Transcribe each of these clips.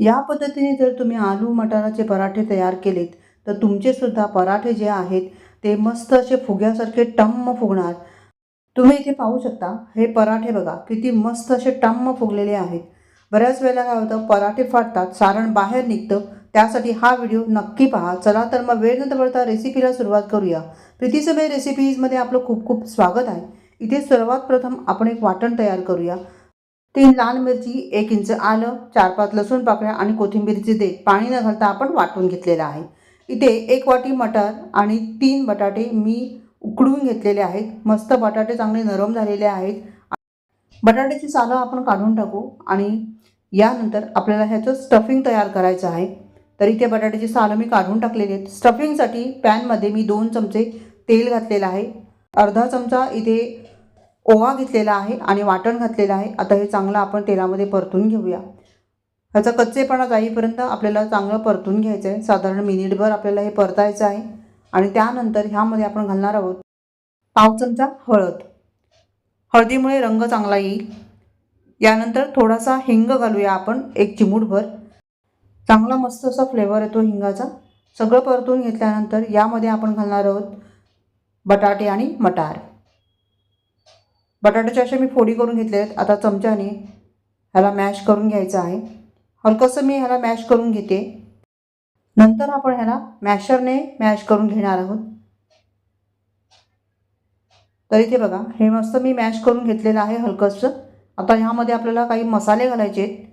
या पद्धतीने जर तुम्ही आलू मटाराचे पराठे तयार केलेत तर तुमचे सुद्धा पराठे जे आहेत ते मस्त असे फुग्यासारखे टम्म फुगणार. तुम्ही इथे पाहू शकता हे पराठे बघा किती मस्त असे टम्म फुगलेले आहेत. बऱ्याच वेळेला काय होतं पराठे फाटतात सारण बाहेर निघतं त्यासाठी हा व्हिडिओ नक्की पहा. चला तर मग वेळ न पडता रेसिपीला सुरुवात करूया. प्रीतीसभे रेसिपीजमध्ये आपलं खूप खूप स्वागत आहे. इथे सर्वात प्रथम आपण एक वाटण तयार करूया. तीन लाल मिरची एक इंच आलं चार पाच लसूण पाकळ्या आणि कोथिंबीरचे देठ पाणी न घालता आपण वाटून घेतलेलं आहे. इथे एक वाटी मटार आणि तीन बटाटे मी उकडून घेतलेले आहेत. मस्त बटाटे चांगले नरम झालेले आहेत. बटाट्याची सालं आपण काढून टाकू आणि यानंतर आपल्याला ह्याचं स्टफिंग तयार करायचं आहे. तर इथे बटाट्याची सालं मी काढून टाकलेली आहेत. स्टफिंगसाठी पॅनमध्ये मी दोन चमचे तेल घातलेलं आहे. अर्धा चमचा इथे ओवा घेतलेला आहे आणि वाटण घातलेलं आहे. आता हे चांगलं आपण तेलामध्ये परतून घेऊया. ह्याचा कच्चेपणा जाईपर्यंत आपल्याला चांगलं परतून घ्यायचं आहे. साधारण मिनिटभर आपल्याला हे परतायचं आहे. आणि त्यानंतर ह्यामध्ये आपण घालणार आहोत पाव चमचा हळद. हळदीमुळे रंग चांगला येईल. यानंतर थोडासा हिंग घालूया आपण एक चिमूटभर. चांगला मस्त असा फ्लेवर येतो हिंगाचा. सगळं परतून घेतल्यानंतर यामध्ये आपण घालणार आहोत बटाटे आणि मटार. बटाट्याच्या अशा मी फोडी करून घेतले आहेत आता चमच्याने ह्याला मॅश करून घ्यायचं आहे. हलकंसं मी ह्याला मॅश करून घेते. नंतर आपण ह्याला मॅशरने मॅश करून घेणार आहोत. तर इथे बघा हे मस्त मी मॅश करून घेतलेलं आहे हलकंसं. आता ह्यामध्ये आपल्याला काही मसाले घालायचे आहेत.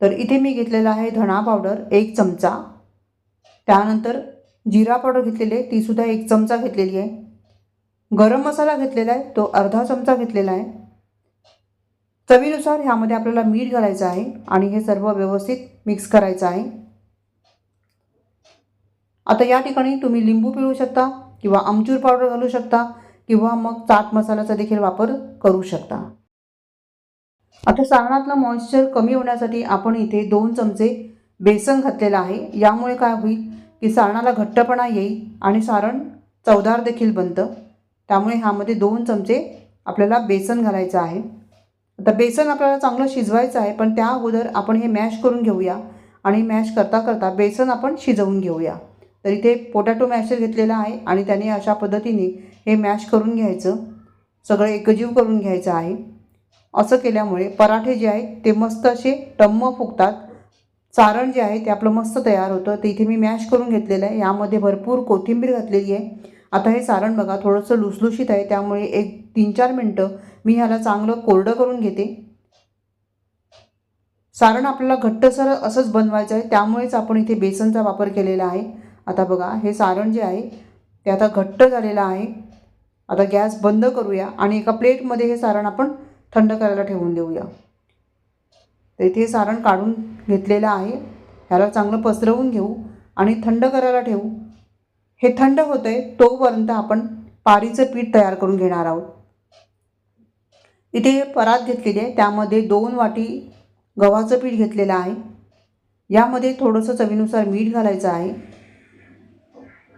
तर इथे मी घेतलेला आहे धणा पावडर एक चमचा. त्यानंतर जिरा पावडर घेतलेली आहे तीसुद्धा एक चमचा घेतलेली आहे. गरम मसाला घेतलेला आहे तो अर्धा चमचा घेतलेला आहे. चवीनुसार ह्यामध्ये आपल्याला मीठ घालायचं आहे आणि हे सर्व व्यवस्थित मिक्स करायचं आहे. आता या ठिकाणी तुम्ही लिंबू पिळू शकता किंवा आमचूर पावडर घालू शकता किंवा मग चाट मसाल्याचा देखील वापर करू शकता. आता सारणातलं मॉइश्चर कमी होण्यासाठी आपण इथे दोन चमचे बेसन घातलेलं आहे. यामुळे काय होईल की सारणाला घट्टपणा येईल आणि सारण चवदार देखील बनतं. त्यामुळे ह्यामध्ये दोन चमचे आपल्याला बेसन घालायचं आहे. आता बेसन आपल्याला चांगलं शिजवायचं आहे पण त्या अगोदर आपण हे मॅश करून घेऊया. आणि मॅश करता करता बेसन आपण शिजवून घेऊया. तर इथे पोटॅटो मॅशर घेतलेला आहे आणि त्याने अशा पद्धतीने हे मॅश करून घ्यायचं. सगळं एकजीव करून घ्यायचं आहे. असं केल्यामुळे पराठे जे आहेत ते मस्त असे टम्म फुगतात. सारण जे आहे ते आपलं मस्त तयार होतं. ते इथे मी मॅश करून घेतलेलं आहे. यामध्ये भरपूर कोथिंबीर घातलेली आहे. आता हे सारण बघा थोडंसं लुसलुशीत आहे त्यामुळे एक तीन चार मिनटं मी ह्याला चांगलं कोरडं करून घेते. सारण आपल्याला घट्टसर असंच बनवायचं आहे त्यामुळेच आपण इथे बेसनचा वापर केलेला आहे. आता बघा हे सारण जे आहे ते आता घट्ट झालेलं आहे. आता गॅस बंद करूया आणि एका प्लेटमध्ये हे सारण आपण थंड करायला ठेवून देऊया. तर इथे हे सारण काढून घेतलेलं आहे. ह्याला चांगलं पसरवून घेऊ आणि थंड करायला ठेवू. हे थंड होतं आहे तोपर्यंत आपण पारीचं पीठ तयार करून घेणार आहोत. इथे परात घेतलेली आहे त्यामध्ये दोन वाटी गव्हाचं पीठ घेतलेलं आहे. यामध्ये थोडंसं चवीनुसार मीठ घालायचं आहे.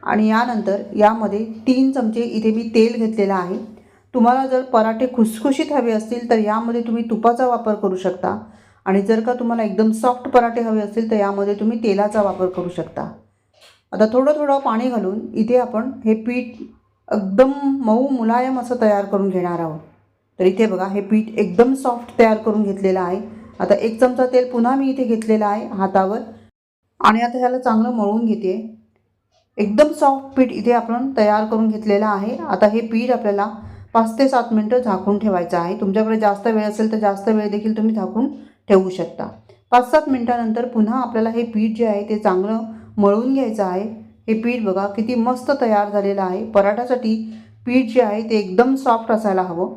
आणि यानंतर यामध्ये तीन चमचे इथे मी तेल घेतलेलं आहे. तुम्हाला जर पराठे खुसखुशीत हवे असतील तर यामध्ये तुम्ही तुपाचा वापर करू शकता. आणि जर का तुम्हाला एकदम सॉफ्ट पराठे हवे असतील तर यामध्ये तुम्ही तेलाचा वापर करू शकता. आता थोडं थोडं पाणी घालून इथे आपण हे पीठ एकदम मऊ मुलायम असं तयार करून घेणार आहोत. तर इथे बघा हे पीठ एकदम सॉफ्ट तयार करून घेतलेलं आहे. आता एक चमचा तेल पुन्हा मी इथे घेतलेलं आहे हातावर. आणि आता ह्याला चांगलं मळून घेते. एकदम सॉफ्ट पीठ इथे आपण तयार करून घेतलेलं आहे. आता हे पीठ आपल्याला पाच ते सात मिनटं झाकून ठेवायचं आहे. तुमच्याकडे जास्त वेळ असेल तर जास्त वेळ देखील तुम्ही झाकून ठेवू शकता. पाच सात मिनटानंतर पुन्हा आपल्याला हे पीठ जे आहे ते चांगलं मळून घ्यायचं आहे. हे पीठ बघा किती मस्त तयार झालेलं आहे. पराठासाठी पीठ जे आहे ते एकदम सॉफ्ट असायला हवं.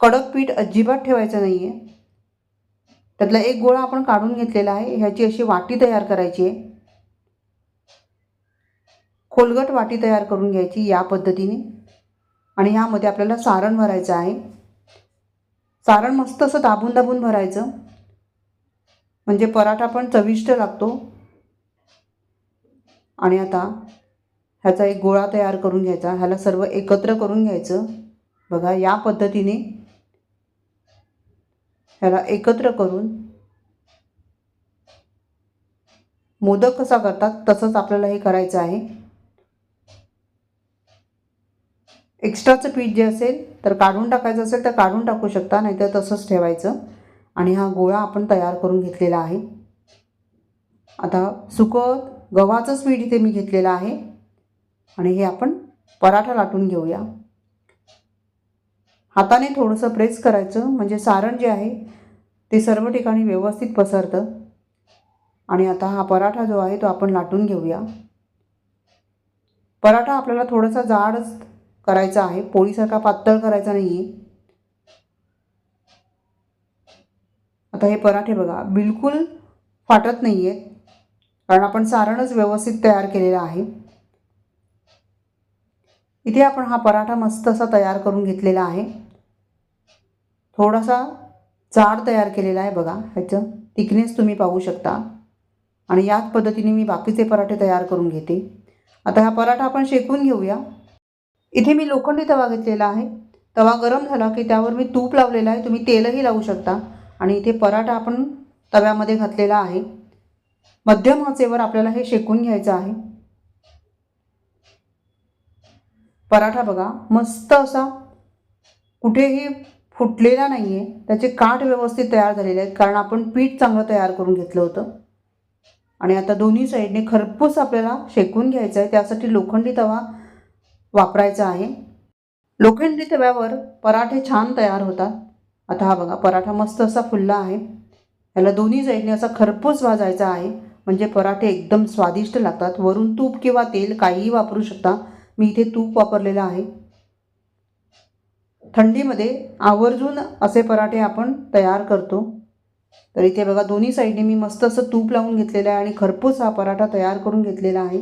कडक पीठ अजिबात ठेवायचं नाही आहे त्यातला एक गोळा आपण काढून घेतलेला आहे. ह्याची अशी वाटी तयार करायची आहे. खोलगट वाटी तयार करून घ्यायची या पद्धतीने. आणि ह्यामध्ये आपल्याला सारण भरायचं आहे. सारण मस्त असं दाबून दाबून भरायचं. म्हणजे पराठा पण चविष्ट लागतो. आणि आता ह्याचा एक गोळा तयार करून घ्यायचा. ह्याला सर्व एकत्र करून घ्यायचं. बघा या पद्धतीने ह्याला एकत्र करून मोदक कसा करतात तसंच आपल्याला हे करायचं आहे. एक्स्ट्राचं पीठ जे असेल तर काढून टाकायचं असेल तर काढून टाकू शकता नाहीतर तसंच ठेवायचं. आणि हा गोळा आपण तयार करून घेतलेला आहे. आता सुकत गव्हाचंच पीठ इथे मी घेतलेलं आहे. आणि हे आपण पराठा लाटून घेऊया. हाताने थोडंसं प्रेस करायचं म्हणजे सारण जे आहे ते सर्व ठिकाणी व्यवस्थित पसरतं. आणि आता हा पराठा जो आहे तो आपण लाटून घेऊया. पराठा आपल्याला थोडासा जाडच करायचा आहे पोळीसारखा पातळ करायचा नाही आहे आता हे पराठे बघा बिलकुल फाटत नाही आहेत कारण आपण सारणच व्यवस्थित तयार केलेलं आहे. इथे आपण हा पराठा मस्त असा तयार करून घेतलेला आहे. थोडासा जाड तयार केलेला आहे बघा ह्याचं. थिकनेस तुम्ही पाहू शकता. आणि याच पद्धतीने मी बाकीचे पराठे तयार करून घेते. आता हा पराठा आपण शेकून घेऊया. इथे मी लोखंडी तवा घेतलेला आहे. तवा गरम झाला की त्यावर मी तूप लावलेलं आहे. तुम्ही तेलही लावू शकता. आणि इथे पराठा आपण तव्यामध्ये घातलेला आहे. मध्यम आचेवर आपल्याला हे शेकून घ्यायचं आहे. पराठा बघा मस्त असा कुठेही फुटलेला नाही आहे त्याचे काठ व्यवस्थित तयार झालेले आहेत कारण आपण पीठ चांगलं तयार करून घेतलं होतं. आणि आता दोन्ही साईडने खरपूस आपल्याला शेकून घ्यायचं आहे. त्यासाठी लोखंडी तवा वापरायचा आहे. लोखंडी तव्यावर पराठे छान तयार होतात. आता हा बघा पराठा मस्त असा फुलला आहे. याला दोन्ही साईडने असा खरपूस भाजायचा आहे. म्हणजे पराठे एकदम स्वादिष्ट लागतात. वरून तूप किंवा तेल काहीही वापरू शकता. मी इथे तूप वापरलेलं आहे. थंडीमध्ये आवर्जून असे पराठे आपण तयार करतो. तर इथे बघा दोन्ही साईडने मी मस्त असं तूप लावून घेतलेलं आहे आणि खरपूस हा पराठा तयार करून घेतलेला आहे.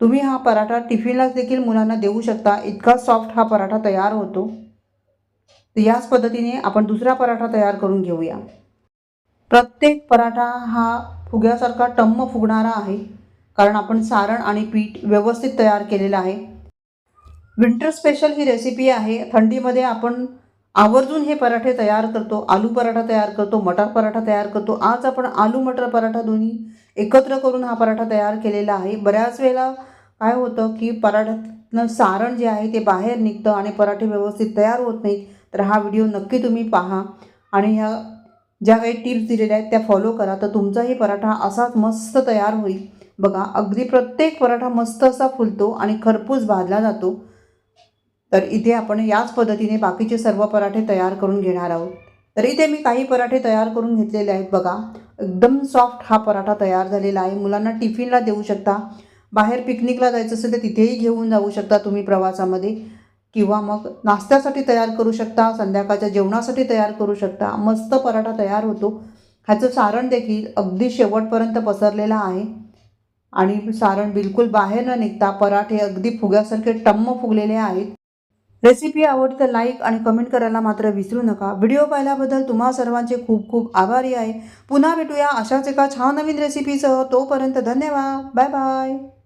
तुम्ही हा पराठा टिफिनला देखील मुलांना देऊ शकता. इतका सॉफ्ट हा पराठा तयार होतो. तर याच पद्धतीने आपण दुसरा पराठा तयार करून घेऊया. प्रत्येक पराठा हा फुग्यासारखा टम्म फुगणारा आहे कारण आपण सारण आणि पीठ व्यवस्थित तयार केलेलं आहे. विंटर स्पेशल ही रेसिपी आहे. थंडीमध्ये आपण आवर्जून हे पराठे तयार करतो आलू पराठा तयार करतो मटार पराठा तयार करतो. आज आपण आलू मटर पराठा दोन्ही एकत्र करून हा पराठा तयार केलेला आहे. बऱ्याच वेळेला काय होतं की पराठ्यातनं सारण जे आहे ते बाहेर निघतं आणि पराठे व्यवस्थित तयार होत नाहीत. तर हा व्हिडिओ नक्की तुम्ही पहा आणि ह्या ज्या काही टिप्स दिलेल्या आहेत त्या फॉलो करा. तर तुमचाही पराठा असाच मस्त तयार होईल. बघा अगदी प्रत्येक पराठा मस्त असा फुलतो आणि खरपूस भाजला जातो. तर इथे आपण याच पद्धतीने बाकीचे सर्व पराठे तयार करून घेणार आहोत. तर इथे मी काही पराठे तयार करून घेतलेले आहेत बघा. एकदम सॉफ्ट हा पराठा तयार झालेला आहे. मुलांना टिफिनला देऊ शकता. बाहेर पिकनिकला जायचं असेल तर तिथेही घेऊन जाऊ शकता तुम्ही प्रवासामध्ये. किंवा मग नाश्त्यासाठी तयार करू शकता संध्याकाळच्या जेवणासाठी तयार करू शकता. मस्त पराठा तयार होतो. ह्याचं सारण देखील अगदी शेवटपर्यंत पसरलेलं आहे. आणि सारण बिलकुल बाहेर न निघता पराठे अगदी फुग्यासारखे टम्म फुगलेले आहेत. रेसिपी आवडली तर लाईक आणि कमेंट करायला मात्र विसरू नका. व्हिडिओ पाहिल्याबद्दल तुम्हा सर्वांचे खूप खूप आभारी आहे. पुन्हा भेटूया अशाच एका छान नवीन रेसिपीसह. तोपर्यंत धन्यवाद. Bye bye.